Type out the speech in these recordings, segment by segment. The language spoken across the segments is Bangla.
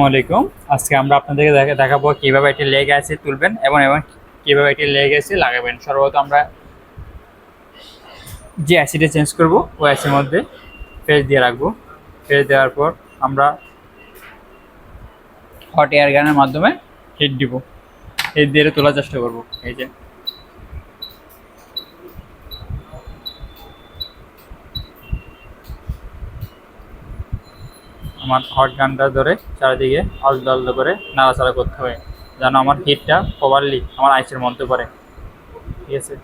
আসসালামু আলাইকুম। আজকে আমরা আপনাদেরকে দেখা- দেখাবো কীভাবে একটি লেগ অ্যাসিড তুলবেন এবং এবং কীভাবে একটি লেগ অ্যাসিড লাগাবেন। সর্বত আমরা যে অ্যাসিডে চেঞ্জ করব, ওই অ্যাসিডের মধ্যে ফেস দিয়ে রাখব। ফেস দেওয়ার পর আমরা হট এয়ার গানের মাধ্যমে হিট দিব। হিট দিয়ে তোলার চেষ্টা করব। এই যে আমার হট গানটা ধরে চারিদিকে আলদা আলদা করে নাড়াচাড়া করতে হবে যেন আমার হিটটা প্রপারলি আমার আইসের মধ্যে পড়ে। ঠিক আছে?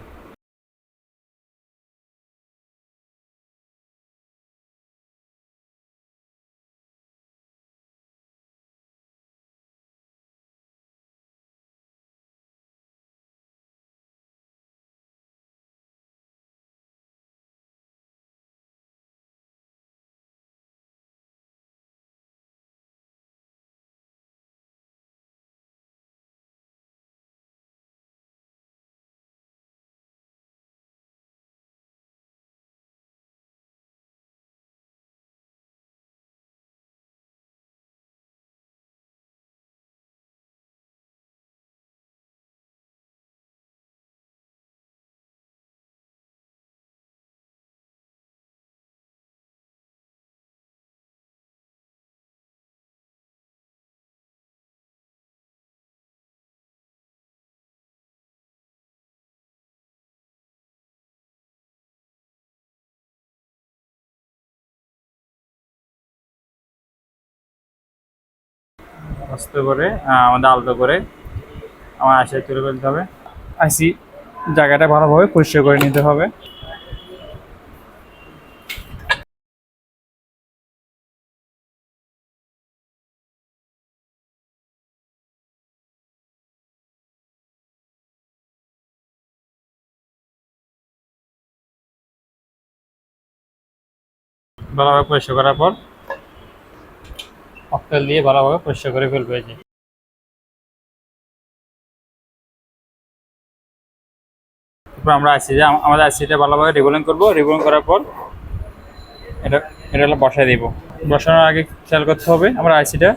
আস্তে করে আমাদের আলতো করে আমার আশায় তুলে ফেলতে হবে। আইসি জায়গাটা ভালোভাবে পরিষ্কার করে নিতে হবে। ভালোভাবে পরিষ্কার করার পর অক্টেল দিয়ে ভালোভাবে পরিষ্কার করে ফেলবে যে। তারপর আমরা আইসি যে আমাদের আইসিটা ভালোভাবে রিবোলিং করব। রিবোলিং করার পর এটা এটা বসায় দিব। বসানোর আগে খেয়াল করতে হবে আমার আইসিটা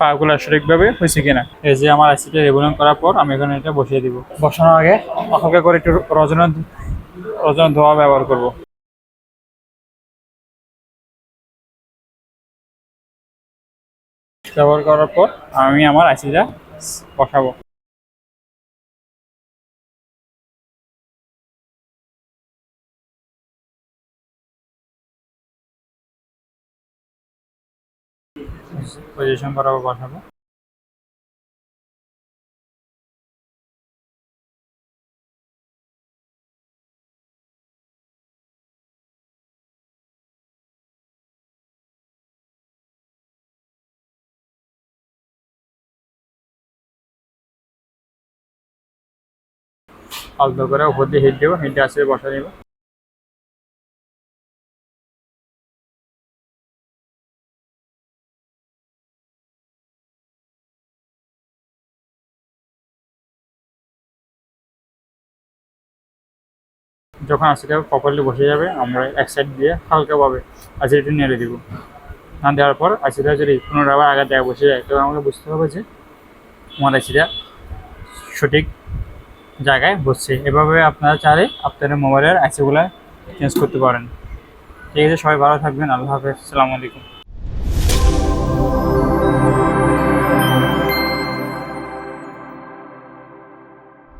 পাগুলো সঠিকভাবে হয়েছে কিনা। এই যে আমার আইসিটা রিবোলিং করার পর আমি এখানে এটা বসিয়ে দিব। বসানোর আগে হালকা করে একটু রজনা রজনা ধোয়া ব্যবহার করব। ব্যবহার করার পর আমি আমার আইসিটা বসাবো। পজিশন করাবো বসাবো। আলতো করে উপর দিয়ে হিট দেবো, হিট আসে বসা দেবো যখন আশিটা প্রপারলি বসে যাবে, আমরা এক সাইড দিয়ে হালকাভাবে আশিটা নেড়ে দিব। না দেওয়ার পর আশিটা যদি পুনরায় আবার আগের জায়গায় বসে যায় তবে আমাকে বুঝতে হবে যে আমার আশিটা সঠিক জায়গায় বসছে। এভাবে আপনারা চাইলে আপনাদের মোবাইলের আইসিগুলো চেঞ্জ করতে পারেন। ঠিক আছে, সবাই ভালো থাকবেন। আল্লাহ হাফেজ। আসসালামু আলাইকুম।